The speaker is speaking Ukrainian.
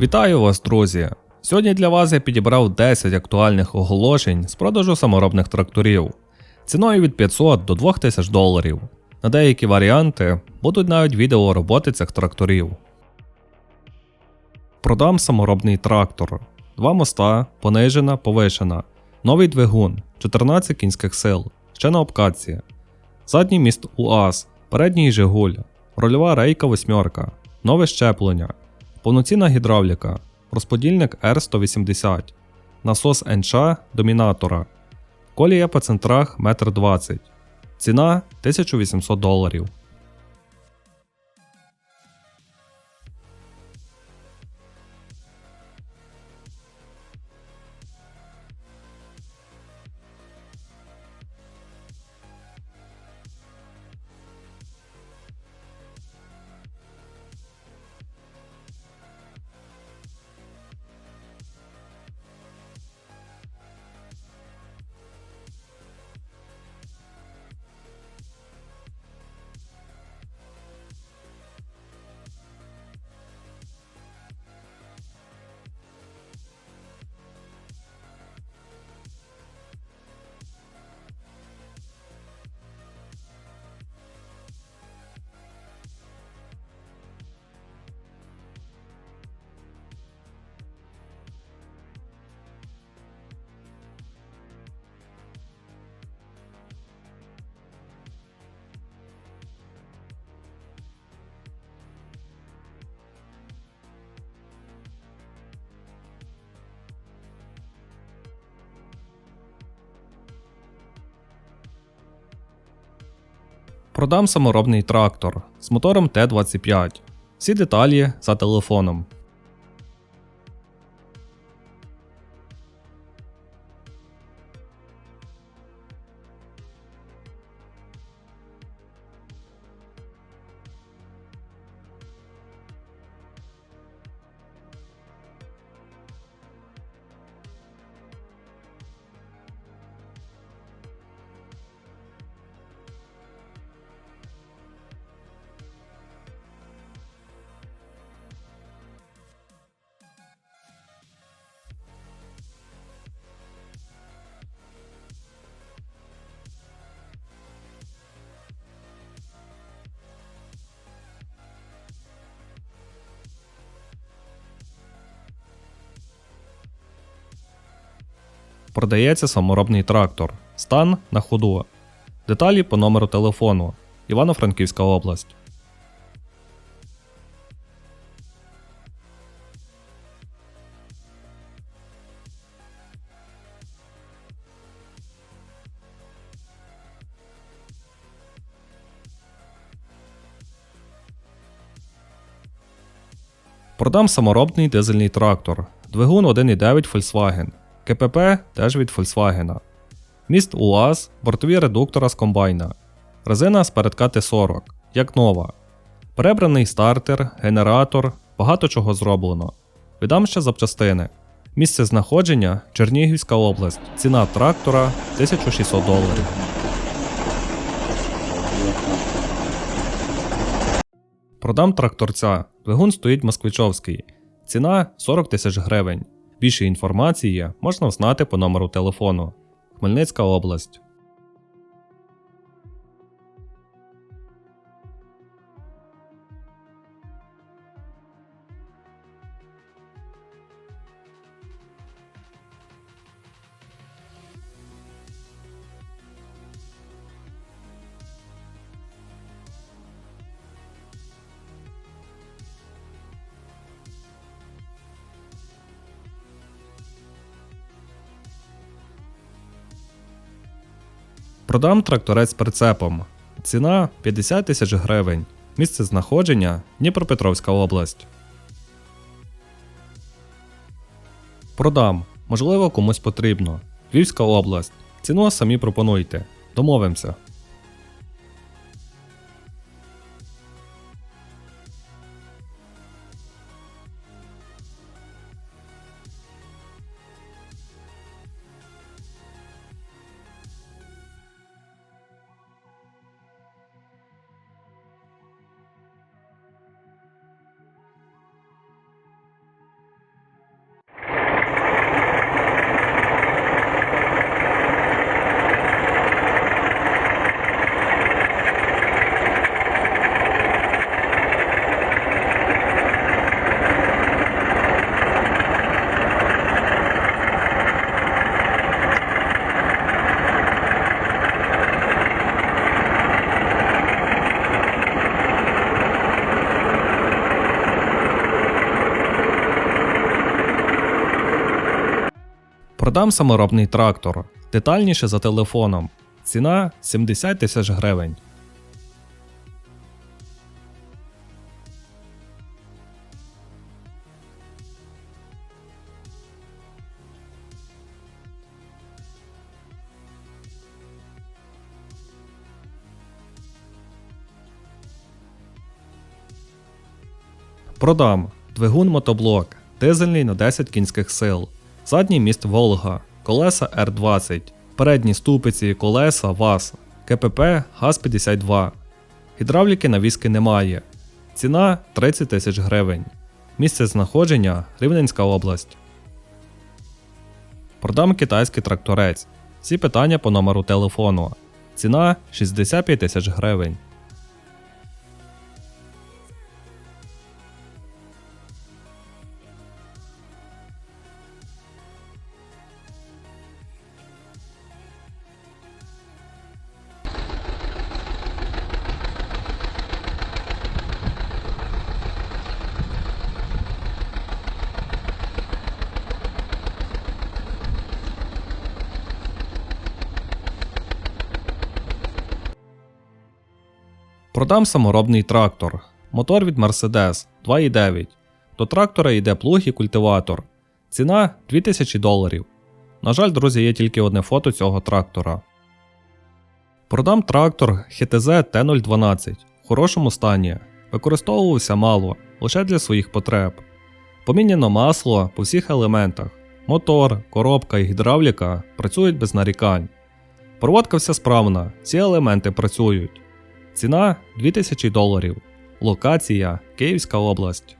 Вітаю вас, друзі! Сьогодні для вас я підібрав 10 актуальних оголошень з продажу саморобних тракторів ціною від 500 до 2000 доларів. На деякі варіанти будуть навіть відео роботи цих тракторів. Продам саморобний трактор. Два моста, понижена, повишена. Новий двигун, 14 кінських сил, ще на обкатці. Задній міст УАЗ, передній Жигуль, рольова рейка восьмерка, нове щеплення, повноцінна гідравліка, розподільник R180, насос НШ домінатора, колія по центрах 1,20 м, ціна 1800 доларів. Продам саморобний трактор з мотором Т-25. Всі деталі за телефоном. Продається саморобний трактор. Стан на ходу. Деталі по номеру телефону. Івано-Франківська область. Продам саморобний дизельний трактор. Двигун 1.9 Volkswagen. КПП теж від Volkswagen. Міст УАЗ, бортові редуктора з комбайна. Резина з передка Т40, як нова. Перебраний стартер, генератор, багато чого зроблено. Віддам ще запчастини. Місце знаходження Чернігівська область. Ціна трактора 1600 доларів. Продам тракторця. Двигун стоїть москвичовський. Ціна 40 тисяч гривень. Більше інформації можна знати по номеру телефону. Хмельницька область. Продам тракторець прицепом. Ціна 50 тисяч гривень. Місце знаходження Дніпропетровська область. Продам. Можливо, комусь потрібно. Львівська область. Ціну самі пропонуйте. Домовимося. Продам саморобний трактор. Детальніше за телефоном. Ціна 70 тисяч гривень. Продам двигун мотоблок, дизельний на 10 кінських сил, задній міст Волга, колеса R20, передні ступиці колеса ВАЗ, КПП ГАЗ-52. Гідравліки навіски немає. Ціна 30 тисяч гривень. Місце знаходження Рівненська область. Продам китайський тракторець. Всі питання по номеру телефону. Ціна 65 тисяч гривень. Продам саморобний трактор. Мотор від Mercedes 2.9. До трактора йде плуг і культиватор. Ціна 2000 доларів. На жаль, друзі, є тільки одне фото цього трактора. Продам трактор HTZ T012 в хорошому стані. Використовувався мало, лише для своїх потреб. Поміняно масло по всіх елементах. Мотор, коробка і гідравліка працюють без нарікань. Проводка вся справна, всі елементи працюють. Ціна 2000 доларів. Локація Київська область.